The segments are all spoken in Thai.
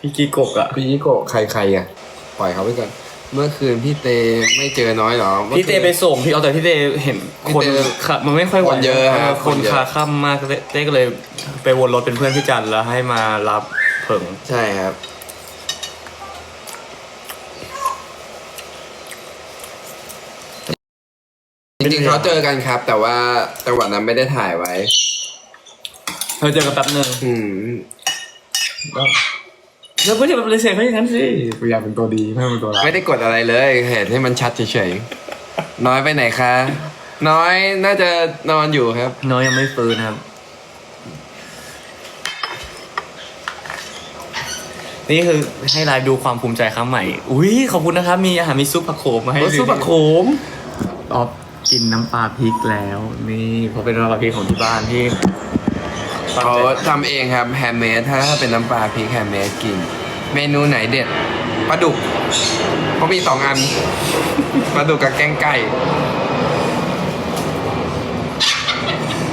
พี่กีโกะอะพี่โกะใครใครอะ ปล่อยเขาไปก่อนเมื่อคืนพี่เตไม่เจอน้อยเหรอมื่อพี่เตคืน ไปส่งพี่เอาแต่พี่เตเห็นคนพี่เต้ขามันไม่ค่อยไหวคนเยอะครับคนคนเยอะคาค่ำมากเต้เต้ก็เลยไปวนรถเป็นเพื่อนพี่จันแล้วให้มารับเผิงใช่ครับ จริงๆเขาเจอกันครับ แต่ว่าจังหวะนั้นไม่ได้ถ่ายไว้ เธอเจอกันแป๊บนึงอืม แล้วไม่ใช่ปฏิเสธเขาอย่างนั้นสิพยายามเป็นตัวดีไม่เป็นตัวร้ายไม่ได้กดอะไรเลยเห็นให้มันชัดเฉยๆน้อยไปไหนคะ น้อยน่าจะนอนอยู่ครับ น้อยยังไม่ฟื้นนะครับ นี่คือให้ไลฟ์ดูความภูมิใจครั้งใหม่ อุ้ยขอบคุณนะครับ มีอาหารมีซุปผักโขมมาให้โอ้ซุปผักโขมออฟกินน้ำปลาพริกแล้ว นี่เพราะเป็นน้ำปลาพริกของที่บ้านที่ เขาทำเองครับแฮมเมดถ้าเป็นน้ำปลาพริกแฮมเมดกิน เมนูไหนเด็ดปลาดุกเขามีสองอันปลาดุกกับแกงไก่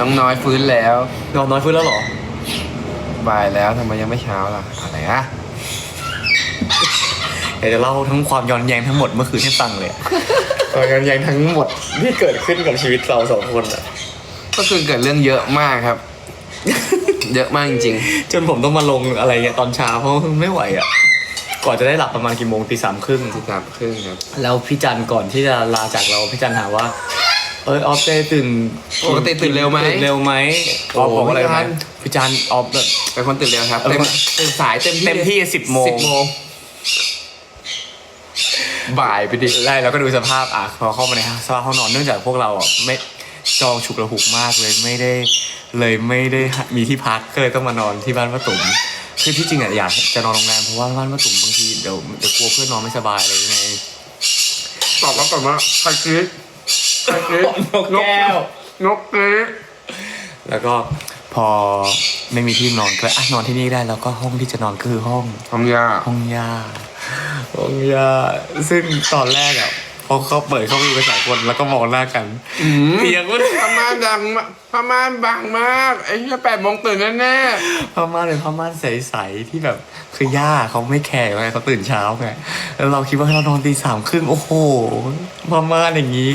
น้องน้อยฟื้นแล้วนอนน้อยฟื้นแล้วเหรอ บ่ายแล้วทำไมยังไม่เช้าล่ะอะไรอะอยากจะเล่าทั้งความย้อนแย้งทั้งหมดเมื่อคืนให้ฟังเลยอะ ความย้อนแย้งทั้งหมดที่เกิดขึ้นกับชีวิตเราสองคนอะ ก็คือเกิดเรื่องเยอะมากครับ เยอะมากจริงจนผมต้องมาลงอะไรเงี้ยตอนเช้าเพราะว่าไม่ไหวอะก่อนจะได้หลับประมาณกี่โมงตีสามครึ่งๆสิบสามครึ่งครับแล้วพี่จันก่อนที่จะลาจากเราพี่จันถามว่า เออออฟเต้ตื่นปกติตื่นเร็วไหม ตื่นเร็วไหมออฟบอกว่าอะไรไหมพี่จัน พี่จันออฟแบบ เป็นคนตื่นเร็วครับเออเต็มตื่นสายเต็มที่เต็มที่10โมง สิบโมงบ่ายไปดิ ไล่แล้วก็ดูสภาพอะพอเข้ามาในสภาพห้องนอนเนื่องจากพวกเราอะไม่ จองฉุกระหุกมากเลยไม่ได้เลยไม่ได้มีที่พักก็เลยต้องมานอนที่บ้านป้าตุ๋มคือที่จริงอะอยากจะนอนโรงแรมเพราะว่าบ้านป้าตุ๋มบางทีเดี๋ยวเดี๋ยวกลัวเพื่อนนอนไม่สบายอะไรยังไงตอบแล้วก่อนว่าใครกรี๊ดใครกรี๊ดนกแก้วนกกรี๊ดแล้วก็พอไม่มีที่นอนก็เลยอะนอนที่นี่ได้แล้วก็ห้องที่จะนอนก็คือห้องทำยาห้องยาห้องยาซึ่งตอนแรกอะ พอเขาเปิดเข้าไปดูกันสองคนแล้วก็มองหน้ากันเตียงก็พม่านดังมากพม่านบางมากไอ้เหี้ยแปดโมงตื่นแน่พม่านเป็นพม่านใสๆที่แบบคือย่าเขาไม่แคร์ไงเขาตื่นเช้าไงแล้วเราคิดว่าเรานอนตีสามครึ่งโอ้โหพม่านอย่างนี้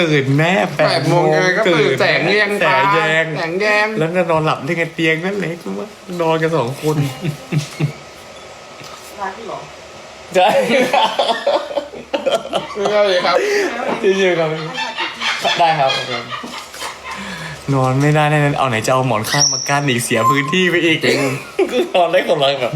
ตื่นแน่ๆแปดโมงยังไงก็ตื่นแสงแยงแสตางแยงแสงแยงแล้วจะนอนหลับได้ไงเตียงนั่นเล็กมากนอนกันสองคนใช่ ไม่ใช่เลยครับจริงๆครับได้ครับ นอนไม่ได้แน่นอนเอาไหนจะเอาหมอนข้างมากั้นอีกเสียพื้นที่ไปอีกจริงก็นอนได้คนละแบบ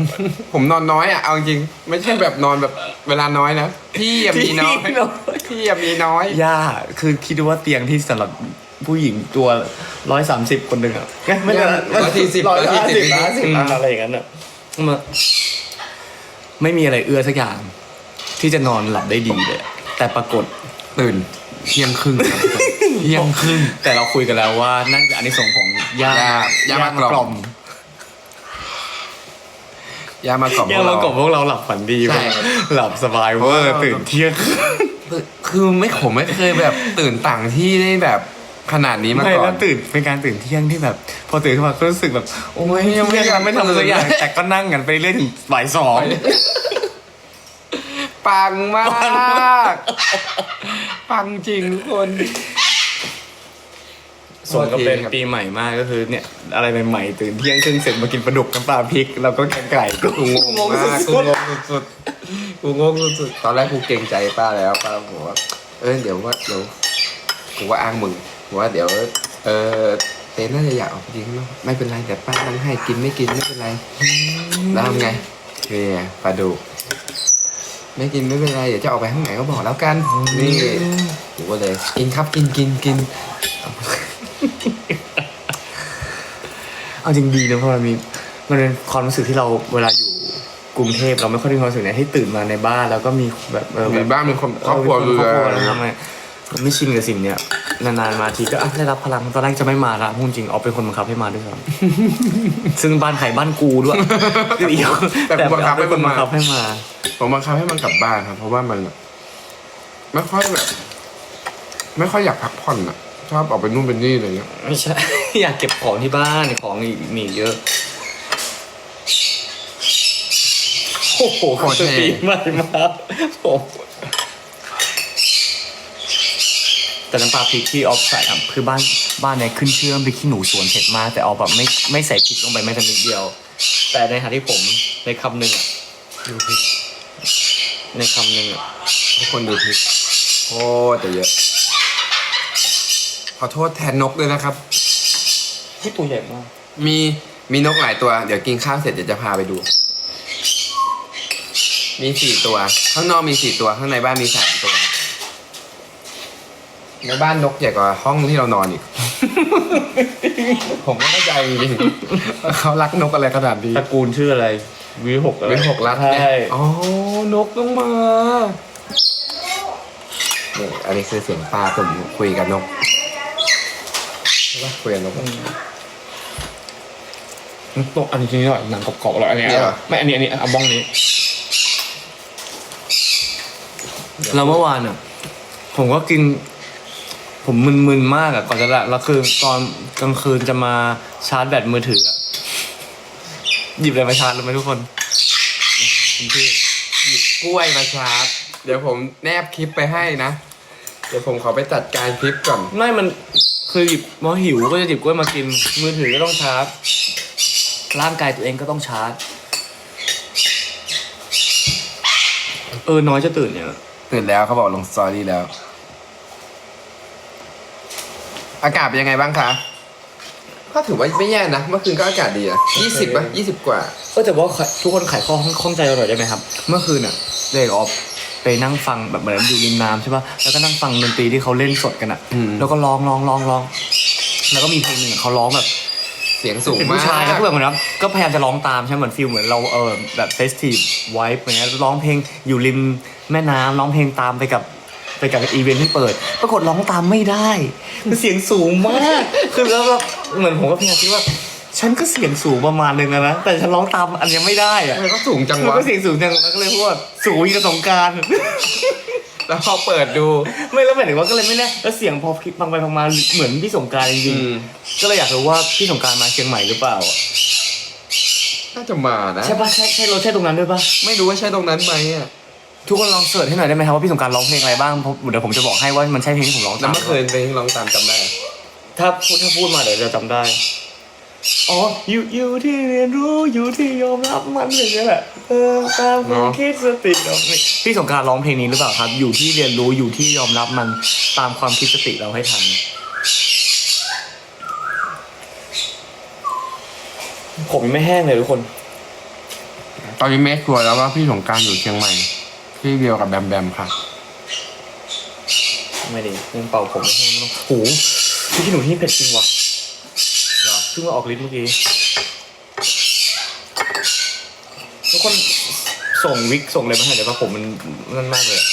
ผมนอนน้อยอะเอาจริงไม่ใช่แบบนอนแบบเวลาน้อยนะพี่อะมีน้อยที่นอนพี่อะมีน้อยย่าคือคิดดูว่าเตียงที่สำหรับผู้หญิงตัวร้อยสามสิบคนหนึ่งอะไม่ใช่ร้อยสี่สิบร้อยร้อยสี่ห้าสิสิบบห้าสิบอืมอะไรอย่างนั้นอะมาไม่มีอะไรเอื้อสักอย่าง ที่จะนอนหลับได้ดีเลยอะแต่ปรากฏตื่นเที่ยงครึ่งครับเที่ยงครึ่งแต่เราคุยกันแล้วว่านั่นคืออันนี้ส่งส์ของย่าย่าย่ามากล่อม ยามากล่อมย่าพวกเราเรากล่อมพวกเราหลับฝันดีใช่ หลับสบายเวอร์ตื่นเที่ยง คือไม่ผมไม่เคยแบบตื่นต่างที่ได้แบบขนาดนี้มาไม่ก่อแล้น วตื่นเป็นการตื่นเที่ยงที่แบบ พอตื่นขึ้นมาก็รู้สึกแบบ โอ้ยยังไม่ไม่อยากทำไม่ทำสักอย่างตื่นเลยแต่ก็นั่งกันไปเรื่อยถึงบ่ายสอง ปังมปังามากกปังจริงทุกคนส่วนก็เป็นโอเคครับปีใหม่มากก็คือเนี่ย อะไรใหม่ๆตื่นเที่ยงครึ่งเสร็จมากินปลาดุกน้ำปลาพริก แล้วก็แกงไก่ก็กูงงมากกูสุดงงสุดๆกูงงสุดๆตอนแรกกูเกรงใจป้าแล้วป้าบอกว่าเออเดี๋ยวว่าเดี๋ยวกูว่าอ้างมึงบอกว่าเดี๋ยว เออเต้น่าจะอยากออกไปกินข้างนอกไม่เป็นไรเดี๋ยวป้าต้องให้กินไม่กินไม่เป็นไรแล้วทำไงนี่ปลาดุก ไม่กินไม่เป็นไรเดี๋ยวจะออกไปข้างไหนก็บอกแล้วกันนี่กูก็เลยกินครับกินกินกินเอาจริงดีนะเพราะมันมีมันเป็นความรู้สึกที่เราเวลาอยู่กรุงเทพเราไม่ค่อยได้ความรู้สึกไหนให้ตื่นมาในบ้านแล้วก็มีแบบเออมีแบบบ้านมีคนครอบครัวเออดูมีแล ครอบครัวแล้วทำไมไม่ชินกับสิ่งเนี้ย นานๆมาทีก็อะได้รับพลังตอนแรกจะไม่มาละพูดจริงออกเป็นคนบังคับให้มาด้วยซ้ำ ซึ่งบ้านไข่บ้านกูด้วยแต่กูบังคับให้เป็นมันบังคัมาบให้มาผมบังคับให้มันกลับบ้านครับเพราะว่ามันแบบไม่ค่อยแบบไม่ค่อยอยากพักผ่อนอะชอบออกไปนู่นเป็นนี่อะไรเงี้ยไม่ใช่ อยากเก็บของที่บ้านของอีกมีอีกเยอะโอ้โหโคตรเท่ ปีใหม่มาผม แต่น้ำปลาพริกที่ออฟใส่ครับคือบ้านบ้านเนี่ยขึ้นชื่อเรื่องพริกขี้หนูสวนเผ็ดมาก แต่ออฟแบบไม่ไม่ใส่พริกลงไปแม้แต่นิดเดียว แต่ในขณะที่ผมในคำหนึ่งอะดูพริกในคำหนึ่งอะทุกคนดูพริกโคตรจะเยอะ ขอโทษแทนนกด้วยนะครับ ที่ตัวใหญ่มากมีมีนกหลายตัว เดี๋ยวกินข้าวเสร็จเดี๋ยวจะพาไปดู มีสี่ตัว ข้างนอกมีสี่ตัว ข้างในบ้านมีสามตัว ในบ้านนกใหญ่กว่าห้องที่เรานอนอีก ผมก็เข้าใจจริงๆเขารักนกอะไรขนาดนี้ตระกูลชื่ออะไรวิหกอะไรวิหกรัดใช่เนี่ยอ๋อนกต้องมานี่อันนี้คือเสียงปลาผมคุยกับนกใช่ปะคุยกับนกตกอันนี้จริงๆหน่อยหนังกรอบๆอร่อยอันนี้เนี่ยเหรอ ไม่อันนี้อันนี้เอาบ้องนี้แล้วเมื่อวานอะ ผมก็กิน ผมมึนๆมากอะก่อนจะละแล้วคือตอนกลางคืนจะมาชาร์จแบตมือถืออะหยิบอะไรมาชาร์จรู้ไหมทุกคนคุณพี่หยิบกล้วยมาชาร์จเดี๋ยวผมแนบคลิปไปให้นะ เดี๋ยวผมขอไปจัดการคลิปก่อน ไม่มันคือหยิบพอหิวก็จะหยิบกล้วยมากิน มือถือก็ต้องชาร์จร่างกายตัวเองก็ต้องชาร์จ เออน้อยจะตื่นเนี่ยตื่นแล้วเขาบอกลงสตอรี่แล้ว อากาศเป็นยังไงบ้างคะ ก็ถือว่าไม่แย่นะ เมื่อคืนก็อากาศดีอะยี่สิบป่ะยี่สิบกว่า ก็แต่ว่าทุกคนไขข้อข้องใจเราหน่อยได้ไหมครับ เมื่อคืนอะเด็กออฟไปนั่งฟังแบบเหมือนอยู่ริมน้ำใช่ป่ะ แล้วก็นั่งฟังดนตรีที่เขาเล่นสดกันอะ อืม แล้วก็ร้องร้องร้องร้อง แล้วก็มีเพลงหนึ่งอะเขาร้องแบบ เสียงสูงเป็นมาผู้กชายแล้วก็แบบเหมือนว่าก็พยายามจะร้องตามใช่ไหมเหมือนฟิลเหมือนเราเออแบบเฟสทีฟไวท์อย่างเงี้ยร้องเพลงอยู่ริมแม่น้ำร้องเพลงตามไปกับ ไปกับอีเวนท์ที่เปิด ปรากฏร้องตามไม่ได้คือเสียงสูงมากคือแล้วแบบเหมือนผมก็พยายามคิดว่า ฉันก็เสียงสูงประมาณนึงอะนะแต่ฉันร้องตามอันยังไม่ได้อะมันก็สูงจังมันวะก็เสียงสูงจังแล้วก็เลยพูดว่าสูงกับสงกราร แล้วพอเปิดดู ไม่แล้วหมายถึงว่าก็เลยไม่แน่แล้วเสียงพอคลิปฟังไปฟังมาเหมือนพี่สงกรารจริงอืมๆก็เลยอยากรู้ว่าพี่สงกรารมาเชียงใหม่หรือเปล่าอะน่าจะมานะ ใช่ปะใช่ใช่รถใช่ตรงนั้นด้วยปะไม่รู้ว่าใช่ตรงนั้นไหมอะ ทุกคนลองเสิร์ชให้หน่อยได้ไหมครับว่าพี่สงกรารร้องเพลงอะไรบ้างเพราะเดี๋ยวผมจะบอกให้ว่ามันใช่เพลงที่ผมร้องแล้วตามเมื่อคืนเพลงร้องตามจำได้ถ้าพูดถ้าพูดมาเดี๋ยวจะจำได้ อ๋ออยู่อยู่ที่เรียนรู้อยู่ที่ยอมรับมันอย่างเงี้ยแหละเออตามความคิดสติเรานี่พี่สงกรารร้องเพลงนี้หรือเปล่าครับ อยู่ที่เรียนรู้อยู่ที่ยอมรับมันตามความคิดสติเราให้ทัน ผมยังไม่แห้งเลยทุกคน ตอนนี้เมคชัวร์แล้วว่าพี่สงกรารอยู่เชียงใหม่ ที่เดียวกับแบมแบมค่ะ ไม่ดีเรื่องเป่าผมไม่แห้งไม่ต้องโหพี่ขี้หนูที่เผ็ดจริงว่ะเพิ่งมาออกฤทธิ์เมื่อกี้ ทุกคนส่งวิกส่งอะไรมาให้เดี๋ยวว่าผมมันนั่นมากเลยอะ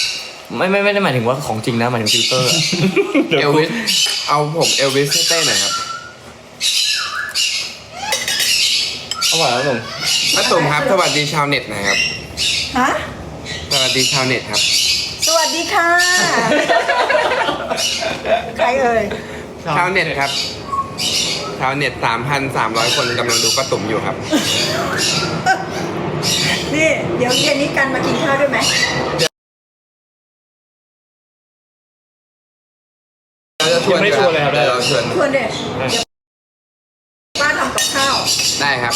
ไม่ไม่ไม่ได้หมายถึงว่าของจริงนะหมายถึงฟิลเตอร์อะ เอลวิส เอาผมเอลวิสให้เต้หน่อยครับเอาไหวแล้วผมป้าตุ่มครับ สวัสดีชาวเน็ตหนะครับ ฮะส วัสดีชาวเน็ตครับ สวัสดีค่ะ ใครเอ่ย ชาวเน็ตครับ ชาวเน็ตสามพันสามร้อยคนกำลังดูป้าตุ่มอยู่ครับ นี่ เดี๋ยวเย็นนี้กันมากินข้าวด้วยไหมเราจะชวนยังไม่ได้ชวนเลยครับดี๋วเราชวนชวนเด็ดป้าทำกับข้าว ได้ครับ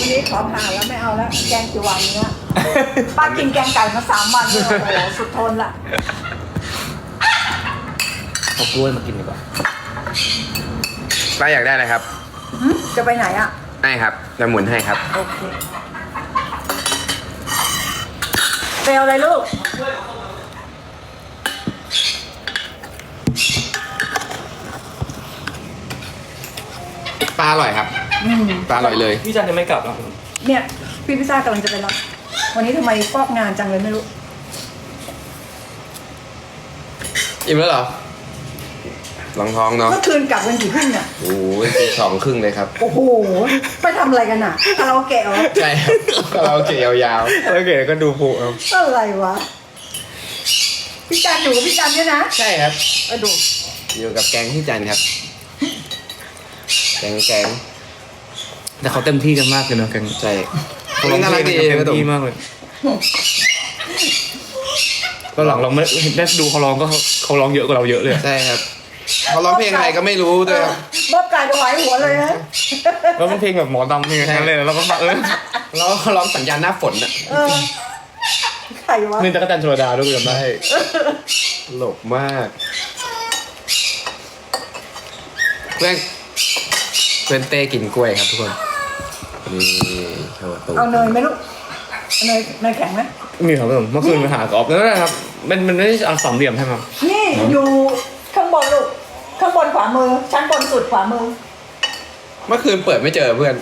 วันนี้ขอผ่านแล้วไม่เอาแล้วแกงกี่วันเนี้ยป้ากินแกงไก่มาสามวันเนี่ยโอ้โหสุดทนละ เอากล้วยมากินดีกว่าป้าอยากได้อะไรครับหึจะไปไหนอะได้ครับจะหมุนให้ครับ โอเคไปเอาอะไรลูก ปลาอร่อยครับ อืมปลาอร่อยเลย พี่จันจะไม่กลับแล้วเนี่ยพี่พิซซ่ากำลังจะไปรับวันนี้ทำไมฟอกงานจังเลยไม่รู้ อิ่มแล้วเหรอลองท้องเนาะเมื่อคืนกลับกันกี่ทุ่มเนี่ยโอ้ยตีสองครึ่งเลยครับ โอ้โหไปทำอะไรกันอะคาราโอเกะเหรอใช่ครับเราเกี่ยวยาวโอเคก็ดูผูครับอะไรวะพี่จันอยู่กับพี่จันเนี่ยนะใช่ครับ เออดู อยู่กับแกงที่จันครับ แกงแกงแต่เขาเต็มที่กันมากเลยเนอะกันใช่เขาร้องเพลงน่ารักดีเต็มที่มากเลยก็หลังเราไม่ได้ดูเขาร้องก็เขาเขาร้องเยอะกว่าเราเยอะเลยอะใช่ครับเขาร้องเพลงอะไรก็ไม่รู้ด้วยครับบ๊อบไก่ถวายหัวเลยนะแล้วมันเพลงแบบหมอดำเพลงนั้นเลยแล้วก็มาเออแล้วเขาร้องสัญญาณหน้าฝนอะเออใครวะนี่ตะกแตนโชลดาด้วยจำได้ตลกมากเพื่อนเพื่อนเต้กินกล้วยครับทุกคน นี่โชว์ตัวเอาเนยไหมลูกเอาเนยเนยแข็งไหมมีครับผมเมื่อคืนไปหากอล์ฟนั่นแหละครับ มันมันไม่ได้เอาสามเหลี่ยมใช่ไหมครับนี่อยู่ข้างบนลูก ข้างบนขวามือ ชั้นบนสุดขวามือ เมื่อคืนเปิดไม่เจอเพื่อน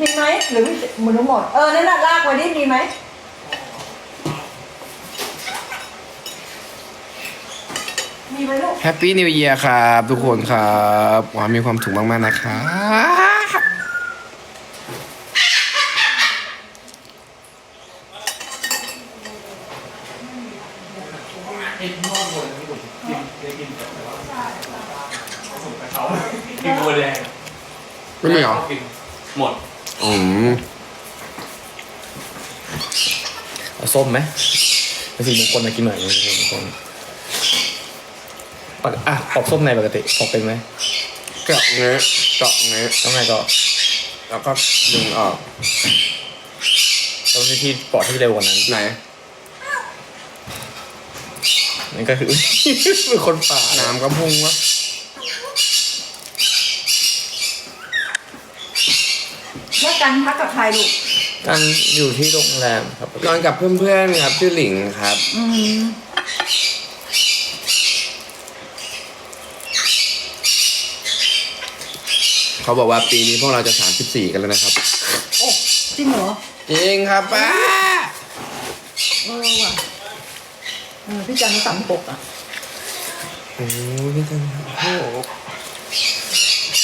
มีไหมหรือหมือหมด เออ นั่นน่ะลากไว้นี่มีไหม มีไหมลูกแฮปปี้นิวเยียร์ครับทุกคนครับหวังมีความสุขมากๆนะครับกินบัวแดงไม่มีเหรอหมดอืมเอาส้มไหมเป็นสีมงคลมากินหน่อยเป็นสีมงคล ปกอะปอกส้มในปกติปอกเป็นไหมเกาะเนื้อเกาะเนื้อต้องไงก็แล้วก็ดึงออกต้องวิธีปอกที่เร็วกว่านั้นไหนนั่นก็คือ เป็นคนป่าน้ำก็พุ่งวะแล้วกันพักกับใครลูกกันอยู่ที่โรงแรมครับนอนกับเพื่อนๆครับชื่อหลิงครับ อืม เขาบอกว่าปีนี้พวกเราจะ 34 กันแล้วนะครับ โอ้จริงเหรอจริงครับป้าเออว่ะเออพี่จันทร์สามหกอะโอ้ยพี่จันโอ้โห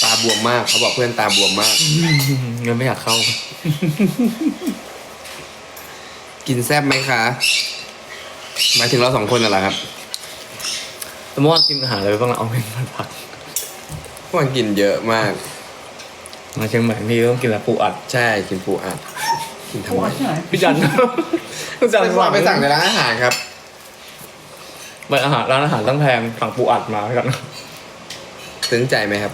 ตาบวมมากเขาบอกเพื่อนตาบวมมาก เงินไม่อยากเข้า กินแซ่บไหมคะหมายถึงเราสองคนน่ะเหรอครับแต่เมื่อวานกินอาหารอะไรไปบ้างล่ะเอาเป็นผักพวกมันกินเยอะมาก มาเชียงใหม่พี่ต้องกินแต่ปูอัด ใช่กินปูอัด กินทำปไมวดที่ไหนพี่จันพี่จันไปสั่งไปสั่งในร้านอาหารครับไปอาหารร้านอาหารตั้งแพงสั่งปูอัดมาพี่กันซึ้งใจไหมครับ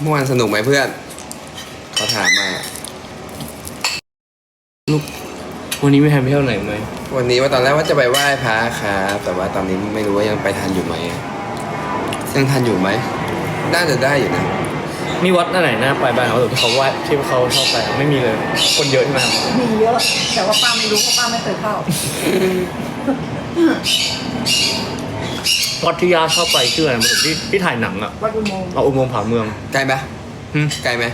เมื่อวานสนุกไหมเพื่อนเขาถามมา วันนี้ไม่แฮมไปเที่ยวไหนไหมวันนี้ว่าตอนแรกว่าจะไปไหว้พระครับแต่ว่าตอนนี้ไม่รู้ว่ายังไปทันอยู่ไหมยังทันอยู่ไหมน่าจะได้อยู่นะ มีวัดอันไหนน่าไปบ้างครับที่เขาไหว่าที่เขาชอบไปไม่มีเลย คนเยอะใช่ไหมครับมีเยอะแต่ว่าป้าไม่รู้เพราะป้าไม่เคยเข้า วัดที่ยาชอบไปชื่ออะไรมันที่ที่ถ่ายหนังอะวัดอุโมงค์เอาอุโมงค์ผาเมืองไกลไหมหึไกลไหม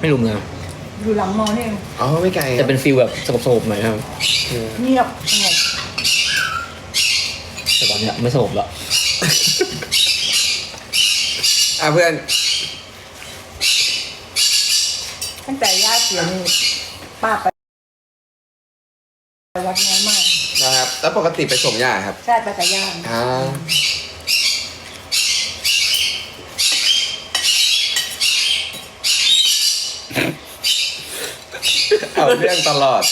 ไม่รู้เมือง อยู่หลังมอนี่เองอ๋อไม่ไกลแต่เป็นฟีลแบบสงบๆหน่อยครับเออเงียบสงบแต่ตอนเนี้ยไม่สงบละอะเพื่อนตั้งแต่ย่าเสียนี่ป้าไปวัดน้อยมากนะครับ แล้วปกติไปส่งย่าครับ ใช่ไปแต่ย่าอ่าาเรื่องตลอด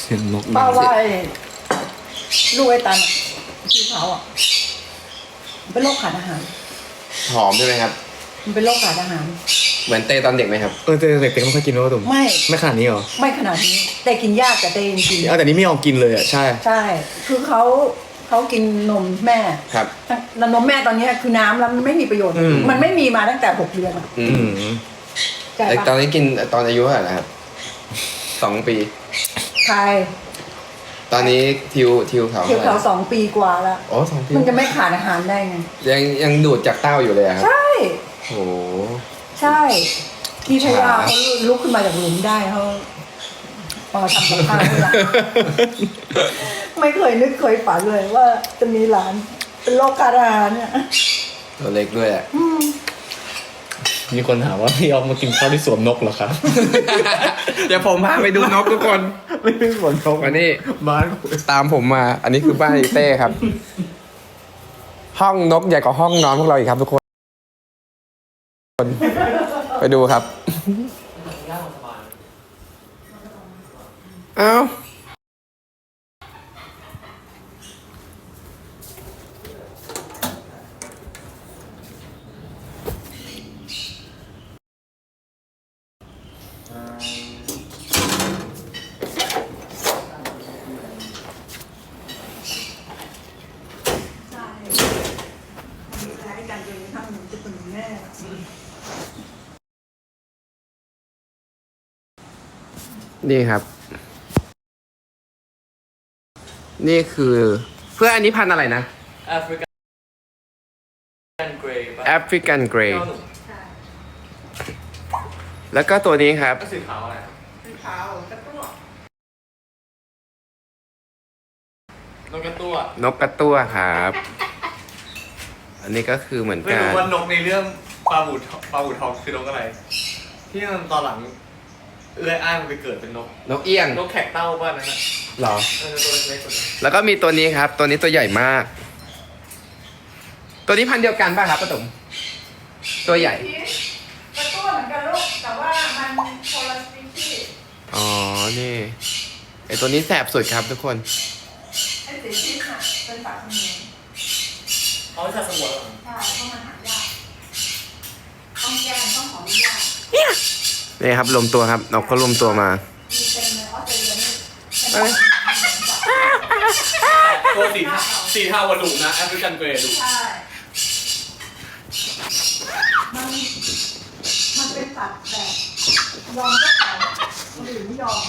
เสียงนกป้าว่าไอ้ลูกไอ้ตันที่เขาอะมันเป็นโรคขาดอาหาร หอมใช่ไหมครับ มันเป็นโรคขาดอาหาร เหมือนเต้ตอนเด็กไหมครับ เออแต่เด็กๆไม่ค่อยกินนะตุ่มไม่ ไม่ขนาดนี้หรอไม่ขนาดนี้ แต่กินยากแต่เตยจริงเอาแต่นี้ไม่ยอมกินเลยอะใช่ๆใช่ คือเขาเขากินนมแม่ครับแล้วนมแม่ตอนนี้คือน้ำแล้วมันไม่มีประโยชน์ อืม มันไม่มีมาตั้งแต่หกเดือนอะอือืม ม ใช่ไอ้ตอปะนนี้กินตอนอายุเท่าไหร่แล้วครับ สองปีใครตอนนี้ทิวทิวเขาเขียวเท่าไหเขาร่สองปีกว่าแล้วอ๋อสองปีมันจะไม่ขาดอาหารได้ไง ยังยังดูดจากเต้าอยู่เลยอะครับใช่โหใช่พี่พยาขาเขาลุกขึ้นมาจากหลุมได้เขาพอทำกับข้าวให้หลานไม่เคยนึกเคยฝันเลยว่าจะมีหลานเป็นโรคขาดอาหารเนี่ยตัวเล็กด้วยอะอืม มีคนถามว่าพี่ออกมากินข้าวที่สวนนกเหรอครับ เดี๋ยวผมพาไปดูนกทุกคน ไม่ใช่สวนนกวันนี้บ้านตามผมมา อันนี้คือบ้านอีเต้ครับ ห้องนกใหญ่กว่าห้องนอนพวกเราอีกครับทุกคน ไปดูครับ เอ้า ใช่ใช้กันจนกระทั่งหนูจะเป็ นแม่นี่ครับ นี่คือ เพื่อนอันนี้พันธุ์อะไรนะ แอฟริกันเกรย์แอฟริกันเกรย์ใช่แล้วก็ตัวนี้ครับ ก็สีขาวอะไรสีขาวกระตั้วนกกระตัวนกกระตั้วครับ อันนี้ก็คือเหมือนไม่กัน รู้ว่านกในเรื่องปลาบูทปลาบูทองคือนกอะไร ที่มันตอนหลัง เอื้อยอ้างไปเกิดเป็นนก นกเอี้ยงนกแขกเต้าบ้านนั้นน่ะเหรอ เออตัวเล็กๆคนนั้นแล้วก็มีตัวนี้ครับ ตัวนี้ตัวใหญ่มาก ตัวนี้พันธุ์เดียวกันป่ะครับป้าตุ๋มตัวใหญ่ กระตั้วเหมือนกันลูกแต่ว่ามันคนละสปีชีส์อ๋อ นี่ไอตัวนี้แสบสุดครับทุกคน ไอ้สีชีสน่ะเป็นสัตว์เลี้ยง เอาไว้สัตว์สงวนเหรอใช่เพราะมันหายากต้องแจ้งต้องขออนุญาตนี่ครับรวมตัวครับนกก็รวมตัวมา มีเป็นในออสเตรเลียนี่เอ้ยตัวสีเทาสีเทาวันดุนะแอฟริกันเกรย์ดุใช่มันมันเป็นสัตว์แบบยอมเจ้าของคนอื่นไม่ยอม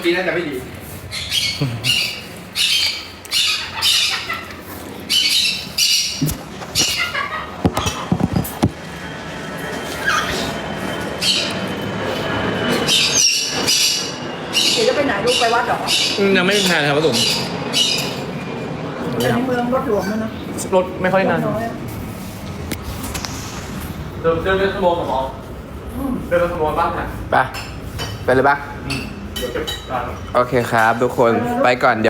มุมเมื่อกี้น่าจะไม่ดี เดี๋ยวจะไปไหนลูกไปวัดเหรอยังไม่มีแพลนครับป้าตุ๋มแต่ในเมืองรถหลวงนะนะรถไม่ค่อยนานรถน้อยอะเดินเดินเดินสโมงกับหมอเดินสโมงบ้างนะไปไปเลยปะ โอเคครับทุกคนไปก่อนเดี๋ยว